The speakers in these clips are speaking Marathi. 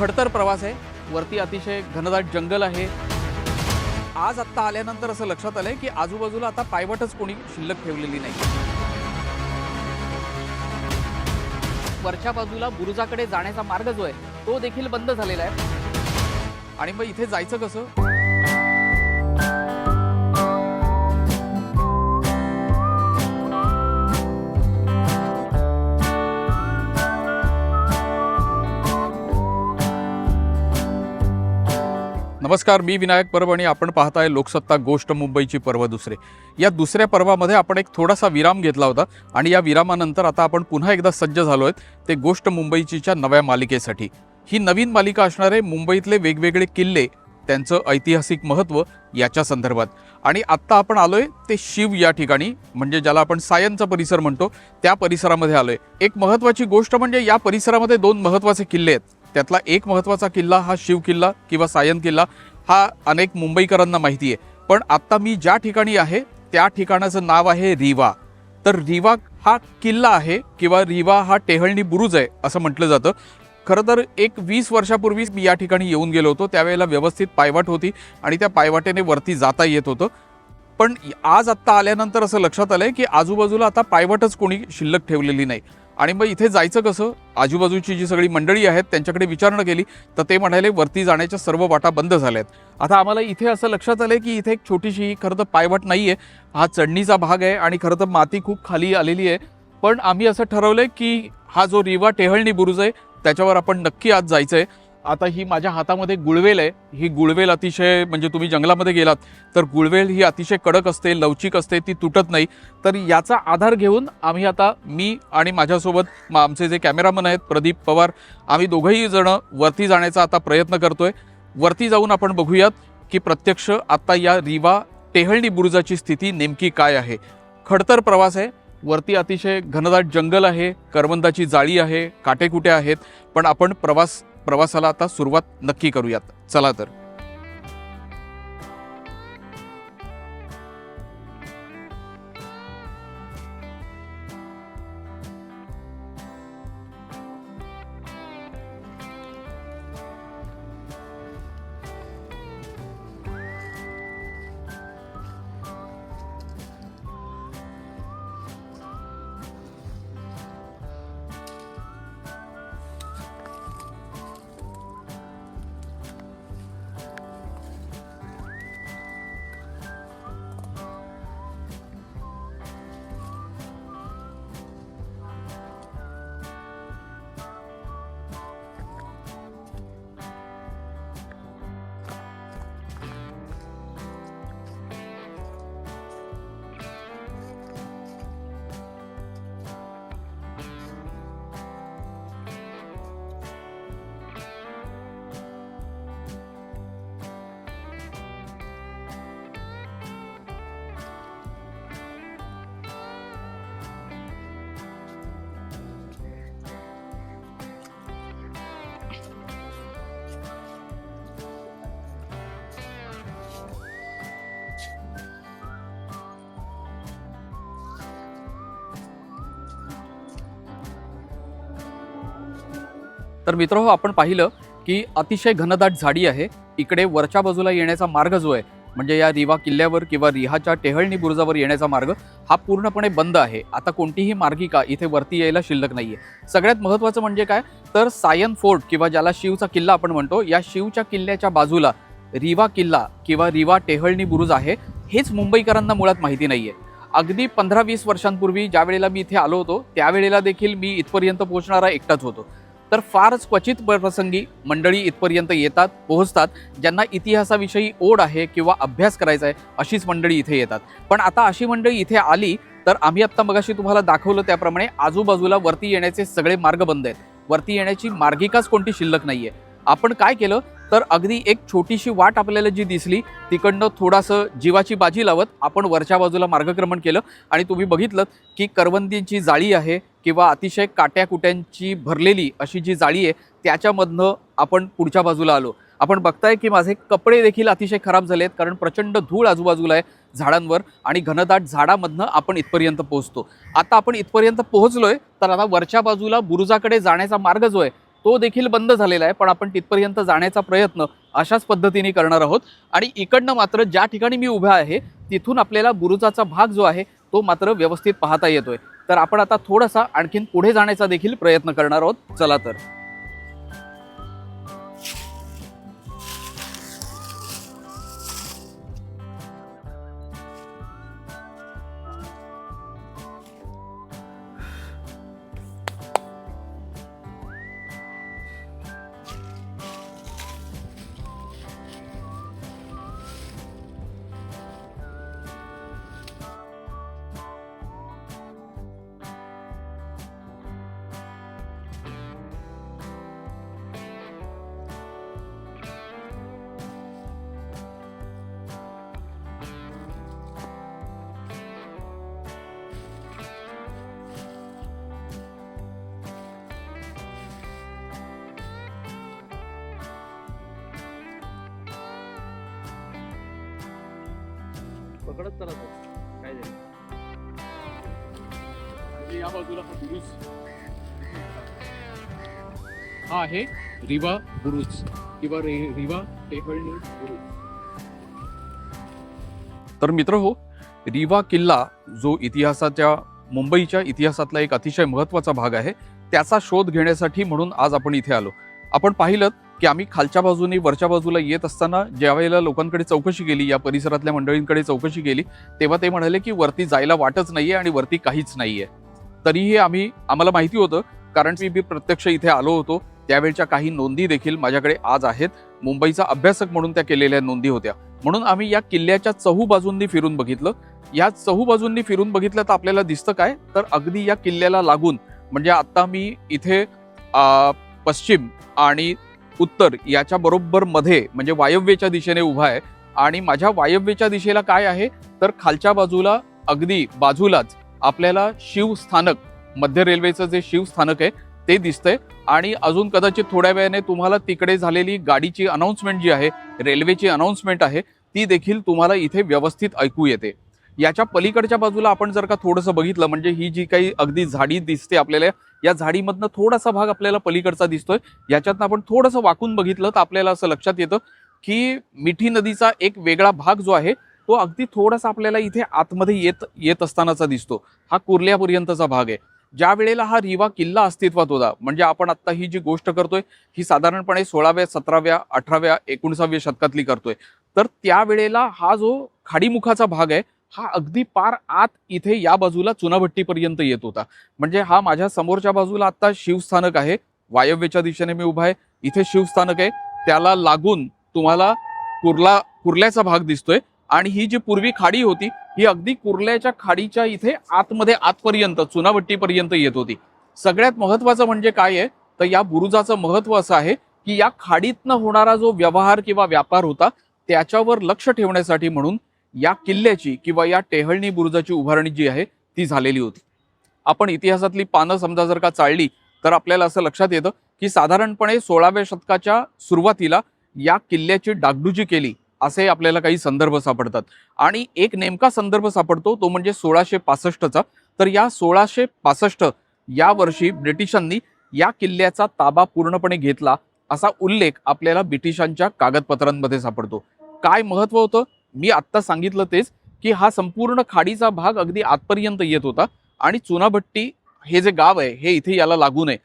खडतर प्रवास आहे. वरती अतिशय घनदाट जंगल आहे. आज आत्ता आल्यानंतर असं लक्षात आलंय की आजूबाजूला आता पायवटच कोणी शिल्लक ठेवलेली नाही. वरच्या बाजूला बुरुजाकडे जाण्याचा मार्ग जो आहे तो देखील बंद झालेला आहे. आणि मग इथे जायचं कसं? नमस्कार मी विनायक परब आणि आपण पाहताय लोकसत्ता गोष्ट मुंबईची पर्व दुसरे. या दुसऱ्या पर्वामध्ये आपण एक थोडासा विराम घेतला होता आणि या विरामानंतर आता आपण पुन्हा एकदा सज्ज झालो आहेत ते गोष्ट मुंबईचीच्या नव्या मालिकेसाठी. ही नवीन मालिका असणारे मुंबईतले वेगवेगळे किल्ले त्यांचं ऐतिहासिक महत्त्व याच्या संदर्भात. आणि आत्ता आपण आलोय ते शिव या ठिकाणी म्हणजे ज्याला आपण सायनचा परिसर म्हणतो त्या परिसरामध्ये आलोय. एक महत्त्वाची गोष्ट म्हणजे या परिसरामध्ये दोन महत्त्वाचे किल्ले आहेत. त्यातला एक महत्त्वाचा किल्ला हा शिव किल्ला किंवा सायन किल्ला हा अनेक मुंबईकरांना माहिती आहे. पण आत्ता मी ज्या ठिकाणी आहे त्या ठिकाणाचं नाव आहे रिवा. तर रिवा हा किल्ला आहे किंवा रिवा हा टेहळणी बुरुज आहे असं म्हटलं जातं. खरं तर एक वीस वर्षापूर्वीच मी या ठिकाणी येऊन गेलो होतो. त्यावेळेला व्यवस्थित पायवाट होती आणि त्या पायवाटेने वरती जाता येत होतं. पण आज आत्ता आल्यानंतर असं लक्षात आलं आहे की आजूबाजूला आता पायवाटच कोणी शिल्लक ठेवलेली नाही. आणि मग इथे जायचं कसं? आजूबाजूची जी सगळी मंडळी आहेत त्यांच्याकडे विचारणा केली तर ते म्हणाले वरती जाण्याच्या सर्व वाटा बंद झाल्या आहेत आता आम्हाला इथे असं लक्षात आलं की इथे एक छोटीशी खरं तर पायवाट नाही आहे हा चढणीचा भाग आहे आणि खरं तर माती खूप खाली आलेली आहे. पण आम्ही असं ठरवलंय की हा जो रिवा टेहळणी बुरुज आहे त्याच्यावर आपण नक्की आज जायचं आहे आता ही माझ्या हातामध्ये गुळवेल आहे. ही गुळवेल अतिशय म्हणजे तुम्ही जंगलामध्ये गेलात तर गुळवेल ही अतिशय कडक असते लवचिक असते ती तुटत नाही. तर याचा आधार घेऊन आम्ही आता मी आणि माझ्यासोबत आमचे जे कॅमेरामन आहेत प्रदीप पवार आम्ही दोघंही जणं वरती जाण्याचा आता प्रयत्न करतोय. वरती जाऊन आपण बघूयात की प्रत्यक्ष आता या रिवा टेहळणी बुरुजाची स्थिती नेमकी काय आहे. खडतर प्रवास आहे. वरती अतिशय घनदाट जंगल आहे. करवंदाची जाळी आहे. काटेकुटे आहेत. पण आपण प्रवास प्रवासाला आता सुरुवात नक्की करूयात. चला तर. तर मित्र हो आपण पाहिलं की अतिशय घनदाट झाडी आहे. इकडे वरच्या बाजूला येण्याचा मार्ग जो आहे म्हणजे या रिवा किल्ल्यावर किंवा रिहाच्या टेहळणी बुरुजावर येण्याचा मार्ग हा पूर्णपणे बंद आहे. आता कोणतीही मार्गिका इथे वरती यायला शिल्लक नाहीये. सगळ्यात महत्त्वाचं म्हणजे काय? तर सायन फोर्ट किंवा ज्याला शिवचा किल्ला आपण म्हणतो या शिवच्या किल्ल्याच्या बाजूला रिवा किल्ला किंवा रिवा टेहळणी बुरुज आहे हेच मुंबईकरांना मुळात माहिती नाहीये. अगदी पंधरा वीस वर्षांपूर्वी ज्या वेळेला मी इथे आलो होतो त्यावेळेला देखील मी इथपर्यंत पोहोचणारा एकटाच होतो. तर फारच क्वचित प्रसंगी मंडळी इथपर्यंत येतात पोहोचतात ज्यांना इतिहासाविषयी ओढ आहे किंवा अभ्यास करायचा आहे अशीच मंडळी इथे येतात. पण आता अशी मंडळी इथे आली तर आम्ही आत्ता मगाशी तुम्हाला दाखवलं त्याप्रमाणे आजूबाजूला वरती येण्याचे सगळे मार्ग बंद आहेत. वरती येण्याची मार्गिकाच कोणती शिल्लक नाही आहे आपण काय केलं? तर अगदी एक छोटीशी वाट आपल्याला जी दिसली तिकडनं थोडासं जीवाची बाजी लावत आपण वरच्या बाजूला मार्गक्रमण केलं. आणि तुम्ही बघितलं की करवंदींची जाळी आहे किंवा अतिशय काट्याकुट्यांची भरलेली अशी जी जाळी आहे त्याच्यामधनं आपण पुढच्या बाजूला आलो. आपण बघताय की माझे कपडे देखील अतिशय खराब झाले आहेत कारण प्रचंड धूळ आजूबाजूला आहे झाडांवर आणि घनदाट झाडामधनं आपण इथपर्यंत पोहोचतो. आता आपण इथपर्यंत पोहोचलोय तर आता वरच्या बाजूला बुरुजाकडे जाण्याचा मार्ग जो आहे तो देखील बंद झालेला आहे पण आपण तिथपर्यंत जाण्याचा प्रयत्न अशाच पद्धतीने करणार आहोत. आणि इकडनं मात्र ज्या ठिकाणी मी उभा आहे तिथून आपल्याला बुरुजाचा भाग जो आहे तो मात्र व्यवस्थित पाहता येतोय. तर आपण आता थोडासा आणखीन पुढे जाण्याचा देखील प्रयत्न करणार आहोत. चला तर. पकडत चला काय या बाजूला हा बुरुज हा आहे रिवा बुरुज किंवा रे रिवा टेहळणी बुरुज तर मित्र हो रिवा किल्ला जो इतिहासाच्या मुंबईच्या इतिहासातला एक अतिशय महत्त्वाचा भाग आहे त्याचा शोध घेण्यासाठी म्हणून आज आपण इथे आलो. आपण पाहिलं की आम्ही खालच्या बाजूने वरच्या बाजूला येत असताना ज्या वेळेला लोकांकडे चौकशी केली या परिसरातल्या मंडळींकडे चौकशी केली तेव्हा ते म्हणाले की वरती जायला वाटच नाहीये आणि वरती काहीच नाहीये. तरीही आम्ही आम्हाला माहिती होतं कारण मी मी प्रत्यक्ष इथे आलो होतो त्यावेळच्या काही नोंदी देखील माझ्याकडे आज आहेत. मुंबईचा अभ्यासक म्हणून त्या केलेल्या नोंदी होत्या. म्हणून आम्ही या किल्ल्याच्या चहू बाजूंनी फिरून बघितलं. या चहू बाजूंनी फिरून बघितलं तर आपल्याला दिसतं काय? तर अगदी या किल्ल्याला लागून म्हणजे आता मी इथे पश्चिम आणि उत्तर याच्या बरोबर मध्ये म्हणजे वायव्येच्या दिशेने उभा आहे. आणि माझ्या वायव्येच्या दिशेला काय आहे? तर खालच्या बाजूला अगदी बाजूलाच आपल्याला शिवस्थानक मध्य रेल्वेचं जे शिवस्थानक आहे ते दिसतंय. आणि अजून कदाचित थोड्या वेळाने तुम्हाला तिकडे झालेली गाडीची अनाऊन्समेंट जी आहे रेल्वेची अनाऊन्समेंट आहे ती देखील तुम्हाला इथे व्यवस्थित ऐकू येते. याच्या पलीकडच्या बाजूला आपण जर का थोडंसं बघितलं म्हणजे ही जी काही अगदी झाडी दिसते आपल्याला या झाडीमधनं थोडासा भाग आपल्याला पलीकडचा दिसतोय. याच्यातनं आपण थोडंसं वाकून बघितलं तर आपल्याला असं लक्षात येतं की मिठी नदीचा एक वेगळा भाग जो आहे तो अगदी थोडासा आपल्याला इथे आतमध्ये येत येत असतानाचा दिसतो. हा कुर्ल्यापर्यंतचा भाग आहे. ज्या वेळेला हा रिवा किल्ला अस्तित्वात होता म्हणजे आपण आत्ता ही जी गोष्ट करतोय ही साधारणपणे सोळाव्या सतराव्या अठराव्या एकोणसाव्या शतकातली करतोय. तर त्यावेळेला हा जो खाडीमुखाचा भाग आहे हा अगदी पार आत इथे या बाजूला चुनाभट्टीपर्यंत येत होता. म्हणजे हा माझ्या समोरच्या बाजूला आता शिवस्थानक आहे. वायव्येच्या दिशेने मी उभा आहे. इथे शिवस्थानक आहे. त्याला लागून तुम्हाला कुर्ला कुर्ल्याचा भाग दिसतोय. आणि ही जी पूर्वी खाडी होती ही अगदी कुर्ल्याच्या खाडीच्या इथे आतमध्ये आतपर्यंत चुनाभट्टीपर्यंत येत होती. सगळ्यात महत्वाचं म्हणजे काय आहे? तर या बुरुजाचं महत्त्व असं आहे की या खाडीतनं होणारा जो व्यवहार किंवा व्यापार होता त्याच्यावर लक्ष ठेवण्यासाठी म्हणून या किल्ल्याची किंवा या टेहळणी बुरुजाची उभारणी जी आहे ती झालेली होती. आपण इतिहासातली पानं समजा जर का चाळली तर आपल्याला असं लक्षात येतं की साधारणपणे सोळाव्या शतकाच्या सुरुवातीला या किल्ल्याची डागडुजी केली असे आपल्याला काही संदर्भ सापडतात. आणि एक नेमका संदर्भ सापडतो तो म्हणजे सोळाशे पासष्टचा. तर या सोळाशे पासष्ट या वर्षी ब्रिटिशांनी या किल्ल्याचा ताबा पूर्णपणे घेतला असा उल्लेख आपल्याला ब्रिटिशांच्या कागदपत्रांमध्ये सापडतो. काय महत्त्व होतं? मी आत्ता सांगितलं तेच की हा संपूर्ण खाडीचा भाग अगदी आतपर्यंत येत होता आणि चुनाभट्टी हे जे गाव आहे हे इथे याला लागू नये.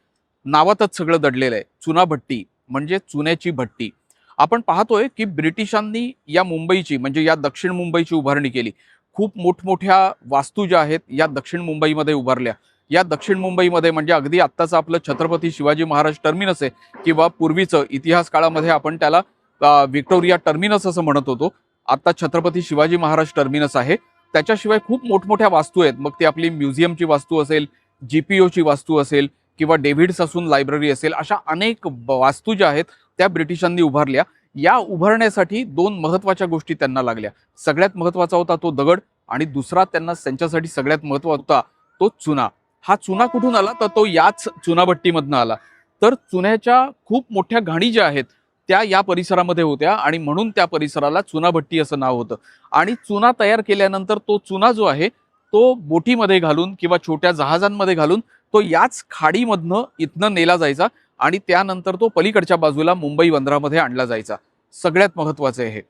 नावातच सगळं दडलेलं आहे. चुनाभट्टी म्हणजे चुन्याची भट्टी. आपण पाहतोय की ब्रिटिशांनी या मुंबईची म्हणजे या दक्षिण मुंबईची उभारणी केली. खूप मोठमोठ्या वास्तू ज्या आहेत या दक्षिण मुंबईमध्ये उभारल्या. या दक्षिण मुंबईमध्ये म्हणजे अगदी आत्ताचं आपलं छत्रपती शिवाजी महाराज टर्मिनस आहे किंवा पूर्वीचं इतिहास काळामध्ये आपण त्याला विक्टोरिया व्हिक्टोरिया टर्मिनस असं म्हणत होतो. आता छत्रपती शिवाजी महाराज टर्मिनस आहे. त्याच्याशिवाय खूप मोठमोठ्या वास्तू आहेत. मग ती आपली म्युझियमची वास्तू असेल जीपीओची वास्तू असेल किंवा डेव्हिड्स असून लायब्ररी असेल अशा अनेक वास्तू ज्या आहेत त्या ब्रिटिशांनी उभारल्या. या उभारण्यासाठी दोन महत्त्वाच्या गोष्टी त्यांना लागल्या. सगळ्यात महत्त्वाचा होता तो दगड आणि दुसरा त्यांना त्यांच्यासाठी सगळ्यात महत्त्वाचा होता तो चुना. हा चुना कुठून आला? तर तो याच चुनाभट्टीमधनं आला. तर चुन्याच्या खूप मोठ्या घाणी ज्या आहेत त्या या परिसरामध्ये होत्या आणि म्हणून त्या परिसराला चुनाभट्टी असं नाव होतं. आणि चुना तयार केल्यानंतर तो चुना जो आहे तो बोटीमध्ये घालून किंवा छोट्या जहाजांमध्ये घालून तो याच खाडीमधनं इथनं नेला जायचा आणि त्यानंतर तो पलीकडच्या बाजूला मुंबई बंदरामध्ये आणला जायचा. सगळ्यात महत्त्वाचं आहे हे.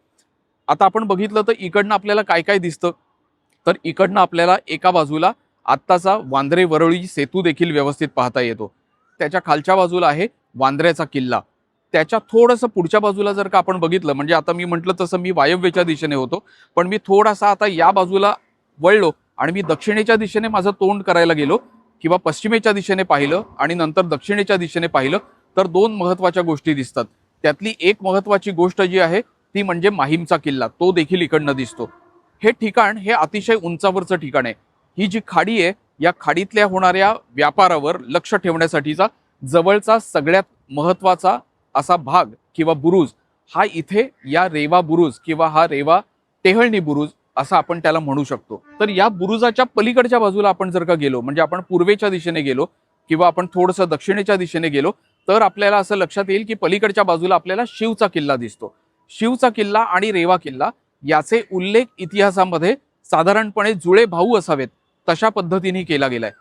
आता आपण बघितलं तर इकडनं आपल्याला काय काय दिसतं? तर इकडनं आपल्याला एका बाजूला आत्ताचा वांद्रे वरळी सेतू देखील व्यवस्थित पाहता येतो. त्याच्या खालच्या बाजूला आहे वांद्र्याचा किल्ला. त्याच्या थोडंसं पुढच्या बाजूला जर का आपण बघितलं म्हणजे आता मी म्हटलं तसं मी वायव्येच्या दिशेने होतो पण मी थोडासा आता या बाजूला वळलो आणि मी दक्षिणेच्या दिशेने माझं तोंड करायला गेलो किंवा पश्चिमेच्या दिशेने पाहिलं आणि नंतर दक्षिणेच्या दिशेने पाहिलं तर दोन महत्त्वाच्या गोष्टी दिसतात. त्यातली एक महत्त्वाची गोष्ट जी आहे ती म्हणजे माहीमचा किल्ला. तो देखील इकडनं दिसतो. हे ठिकाण हे अतिशय उंचावरचं ठिकाण आहे. ही जी खाडी आहे या खाडीतल्या होणाऱ्या व्यापारावर लक्ष ठेवण्यासाठीचा जवळचा सगळ्यात महत्त्वाचा असा भाग किंवा बुरुज हा इथे या रेवा बुरुज किंवा हा रेवा टेहळणी बुरुज असं आपण त्याला म्हणू शकतो. तर या बुरुजाच्या पलीकडच्या बाजूला आपण जर का गेलो म्हणजे आपण पूर्वेच्या दिशेने गेलो किंवा आपण थोडंसं दक्षिणेच्या दिशेने गेलो तर आपल्याला असं लक्षात येईल की पलीकडच्या बाजूला आपल्याला शिवचा किल्ला दिसतो. शिवचा किल्ला आणि रेवा किल्ला याचे उल्लेख इतिहासामध्ये साधारणपणे जुळे भाऊ असावेत तशा पद्धतीने केला गेलाय.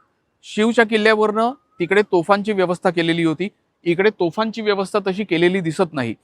शिवच्या किल्ल्यावरनं तिकडे तोफांची व्यवस्था केलेली होती. इकडे तोफांची व्यवस्था तशी केलेली दिसत नाही.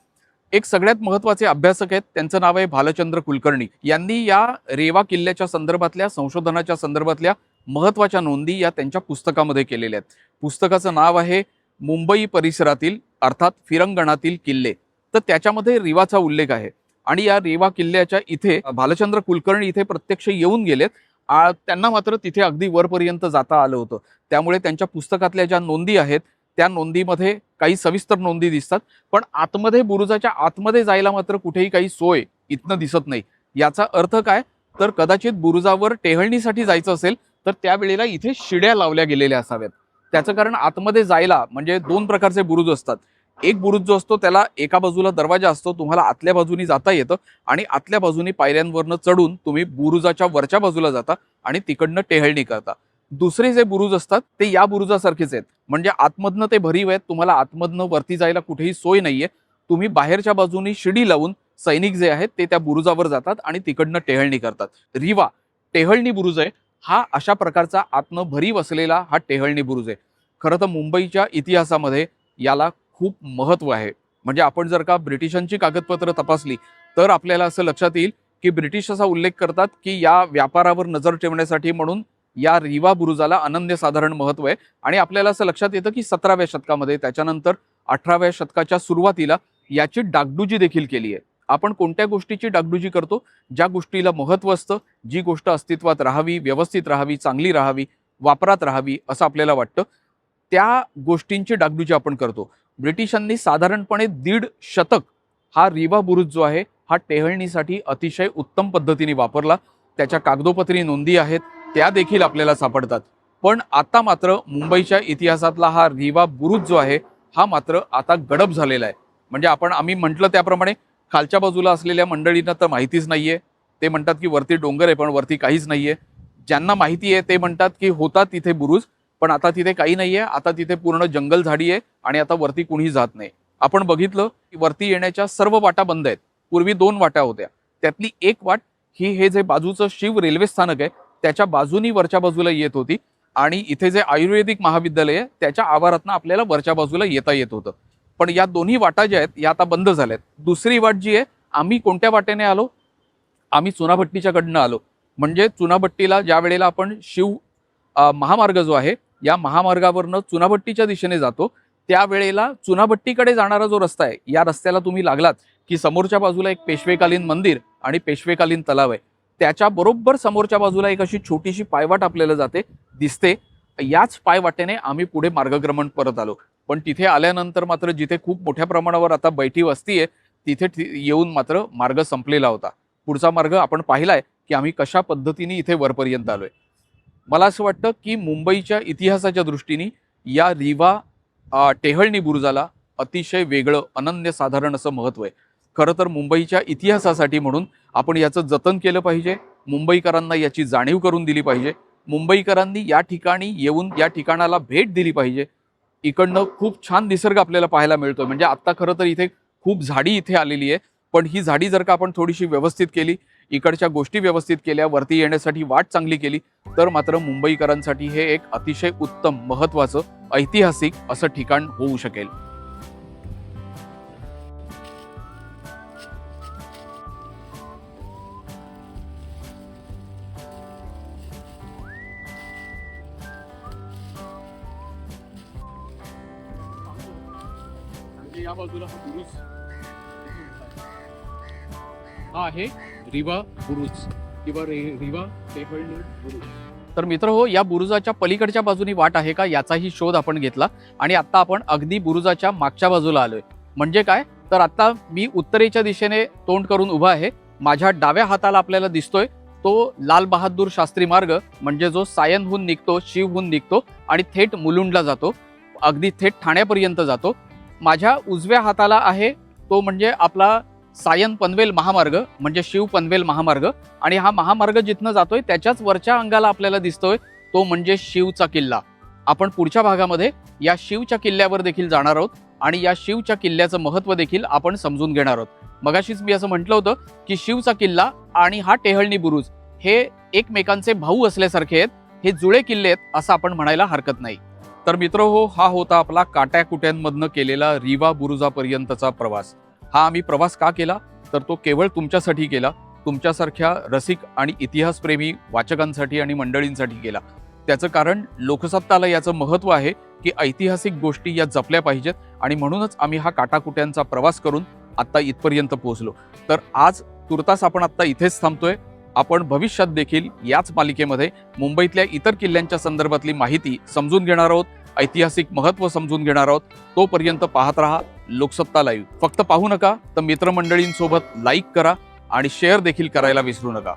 एक सगळ्यात महत्त्वाचे अभ्यासक आहेत त्यांचं नाव आहे भालचंद्र कुलकर्णी. यांनी या रेवा किल्ल्याच्या संदर्भातल्या संशोधनाच्या संदर्भातल्या महत्त्वाच्या नोंदी या त्यांच्या पुस्तकामध्ये केलेल्या आहेत. पुस्तकाचं नाव आहे मुंबई परिसरातील अर्थात फिरंगणातील किल्ले. तर त्याच्यामध्ये रेवाचा उल्लेख आहे. आणि या रेवा किल्ल्याच्या इथे भालचंद्र कुलकर्णी इथे प्रत्यक्ष येऊन गेलेत. आ- त्यांना मात्र तिथे अगदी वरपर्यंत जाता आलं होतं. त्यामुळे त्यांच्या पुस्तकातल्या ज्या नोंदी आहेत त्या नोंदीमध्ये काही सविस्तर नोंदी दिसतात पण आतमध्ये बुरुजाच्या आतमध्ये जायला मात्र कुठेही काही सोय इथनं दिसत नाही. याचा अर्थ काय? तर कदाचित बुरुजावर टेहळणीसाठी जायचं असेल तर त्यावेळेला इथे शिड्या लावल्या गेलेल्या असाव्यात. त्याचं कारण आतमध्ये जायला म्हणजे दोन प्रकारचे बुरुज असतात. एक बुरुज जो असतो त्याला एका बाजूला दरवाजा असतो तुम्हाला आतल्या बाजूनी जाता येतं आणि आतल्या बाजूनी पायऱ्यांवरनं चढून तुम्ही बुरुजाच्या वरच्या बाजूला जाता आणि तिकडनं टेहळणी करता. दुसरे जे बुरुज असतात ते या बुरुजासारखेच आहेत. म्हणजे आतमधनं ते भरीव आहेत. तुम्हाला आतमधनं वरती जायला कुठेही सोय नाहीये. तुम्ही बाहेरच्या बाजूनी शिडी लावून सैनिक जे आहेत ते त्या बुरुजावर जातात आणि तिकडनं टेहळणी करतात. रिवा टेहळणी बुरुज आहे. हा अशा प्रकारचा आतनं भरीव असलेला हा टेहळणी बुरुज आहे. खरं तर मुंबईच्या इतिहासामध्ये याला खूप महत्त्व आहे. म्हणजे आपण जर का ब्रिटिशांची कागदपत्र तपासली तर आपल्याला असं लक्षात येईल की ब्रिटिश असा उल्लेख करतात की या व्यापारावर नजर ठेवण्यासाठी म्हणून या रिवा बुरुजाला अनन्यसाधारण महत्त्व आहे. आणि आपल्याला असं लक्षात येतं की सतराव्या शतकामध्ये त्याच्यानंतर अठराव्या शतकाच्या सुरुवातीला याची डागडुजी देखील केली आहे. आपण कोणत्या गोष्टीची डागडुजी करतो? ज्या गोष्टीला महत्त्व असतं जी गोष्ट अस्तित्वात राहावी व्यवस्थित राहावी चांगली राहावी वापरात राहावी असं आपल्याला वाटतं त्या गोष्टींची डागडुजी आपण करतो. ब्रिटिशांनी साधारणपणे दीड शतक हा रिवा बुरुज जो आहे हा टेहळणीसाठी अतिशय उत्तम पद्धतीने वापरला. त्याच्या कागदोपत्री नोंदी आहेत. त्या देखील आपल्याला सापडतात. पण आता मात्र मुंबईच्या इतिहासातला हा रिवा बुरुज जो आहे हा मात्र आता गडप झालेला आहे. म्हणजे आपण आम्ही म्हटलं त्याप्रमाणे खालच्या बाजूला असलेल्या मंडळींना तर माहितीच नाहीये. ते म्हणतात की वरती डोंगर आहे पण वरती काहीच नाहीये. ज्यांना माहिती आहे ते म्हणतात की होता तिथे बुरुज पण आता तिथे काही नाहीये. आता तिथे पूर्ण जंगल झाडी आहे आणि आता वरती कुणीही जात नाही. आपण बघितलं की वरती येण्याच्या सर्व वाटा बंद आहेत. पूर्वी दोन वाटा होत्या. त्यातली एक वाट ही हे जे बाजूचं शिव रेल्वे स्थानक आहे त्याच्या बाजूनी वरच्या बाजूला येत होती. आणि इथे जे आयुर्वेदिक महाविद्यालय आहे त्याच्या आवारातनं आपल्याला वरच्या बाजूला येता येत होतं. पण या दोन्ही वाटा ज्या आहेत या आता बंद झाल्या आहेत दुसरी वाट जी आहे आम्ही कोणत्या वाटेने आलो? आम्ही चुनाभट्टीच्याकडनं आलो. म्हणजे चुनाभट्टीला ज्या वेळेला आपण शिव महामार्ग जो आहे या महामार्गावरनं चुनाभट्टीच्या दिशेने जातो त्यावेळेला चुनाभट्टीकडे जाणारा जो रस्ता आहे या रस्त्याला तुम्ही लागलात की समोरच्या बाजूला एक पेशवेकालीन मंदिर आणि पेशवेकालीन तलाव आहे. त्याच्या बरोबर समोरच्या बाजूला एक अशी छोटीशी पायवाट आपल्याला जाते दिसते. याच पायवाटेने आम्ही पुढे मार्गक्रमण परत आलो. पण तिथे आल्यानंतर मात्र जिथे खूप मोठ्या प्रमाणावर आता बैठी वस्ती आहे तिथे येऊन मात्र मार्ग संपलेला होता. पुढचा मार्ग आपण पाहिलाय की आम्ही कशा पद्धतीने इथे वरपर्यंत आलोय. मला असं वाटतं की मुंबईच्या इतिहासाच्या दृष्टीने या रिवा टेहळणी बुरुजाला अतिशय वेगळं अनन्यसाधारण असं महत्त्व आहे. खरं तर मुंबईच्या इतिहासासाठी म्हणून आपण याचं जतन केलं पाहिजे. मुंबईकरांना याची जाणीव करून दिली पाहिजे. मुंबईकरांनी या ठिकाणी येऊन या ठिकाणाला भेट दिली पाहिजे. इकडनं खूप छान निसर्ग आपल्याला पाहायला मिळतोय. म्हणजे आत्ता खरं तर इथे खूप झाडी इथे आलेली आहे. पण ही झाडी जर का आपण थोडीशी व्यवस्थित केली इकडच्या गोष्टी व्यवस्थित केल्या वरती येण्यासाठी वाट चांगली केली तर मात्र मुंबईकरांसाठी हे एक अतिशय उत्तम महत्त्वाचं ऐतिहासिक असं ठिकाण होऊ शकेल. आहे. रिवा बुरुज. किंवा रे- रिवा टेबल बुरुज. तर मित्र हो या बुरुजाच्या पलीकडच्या बाजूनी वाट आहे का याचाही शोध आपण घेतला. आणि आता आपण अगदी बुरुजाच्या मागच्या बाजूला आलोय. म्हणजे काय? तर आता मी उत्तरेच्या दिशेने तोंड करून उभा आहे. माझ्या डाव्या हाताला आपल्याला दिसतोय तो लाल बहादूर शास्त्री मार्ग. म्हणजे जो सायनहून निघतो शिवहून निघतो आणि थेट मुलुंडला जातो. अगदी थेट ठाण्यापर्यंत जातो. माझ्या उजव्या हाताला आहे तो म्हणजे आपला सायन पनवेल महामार्ग म्हणजे शिव पनवेल महामार्ग. आणि हा महामार्ग जिथनं जातोय त्याच्याच वरच्या अंगाला आपल्याला दिसतोय तो म्हणजे शिवचा किल्ला. आपण पुढच्या भागामध्ये या शिवच्या किल्ल्यावर देखील जाणार आहोत आणि या शिवच्या किल्ल्याचं महत्त्व देखील आपण समजून घेणार आहोत. मगाशीच मी असं म्हटलं होतं की शिवचा किल्ला आणि हा टेहळणी बुरुज हे एकमेकांचे भाऊ असल्यासारखे आहेत हे जुळे किल्ले आहेत असं आपण म्हणायला हरकत नाही. तर मित्र हो हा होता आपला काट्याकुट्यांमधनं केलेला रिवा बुरुजापर्यंतचा प्रवास. हा आम्ही प्रवास का केला? तर तो केवळ तुमच्यासाठी केला. तुमच्यासारख्या रसिक आणि इतिहासप्रेमी वाचकांसाठी आणि मंडळींसाठी केला. त्याचं कारण लोकसत्ताला याचं महत्त्व आहे की ऐतिहासिक गोष्टी या जपल्या पाहिजेत आणि म्हणूनच आम्ही हा काटाकुट्यांचा प्रवास करून आत्ता इथपर्यंत पोहोचलो. तर आज तुर्तास आपण आत्ता इथेच थांबतोय. आपण भविष्यात देखील याच मालिकेमध्ये मुंबईतल्या इतर किल्ल्यांच्या संदर्भातली माहिती समजून घेणार आहोत ऐतिहासिक महत्त्व समजून घेणार आहोत. तोपर्यंत पाहत राहा. लोकसत्ता लाईव्ह फक्त पाहू नका तर मित्रमंडळींसोबत लाईक करा आणि शेअर देखील करायला विसरू नका.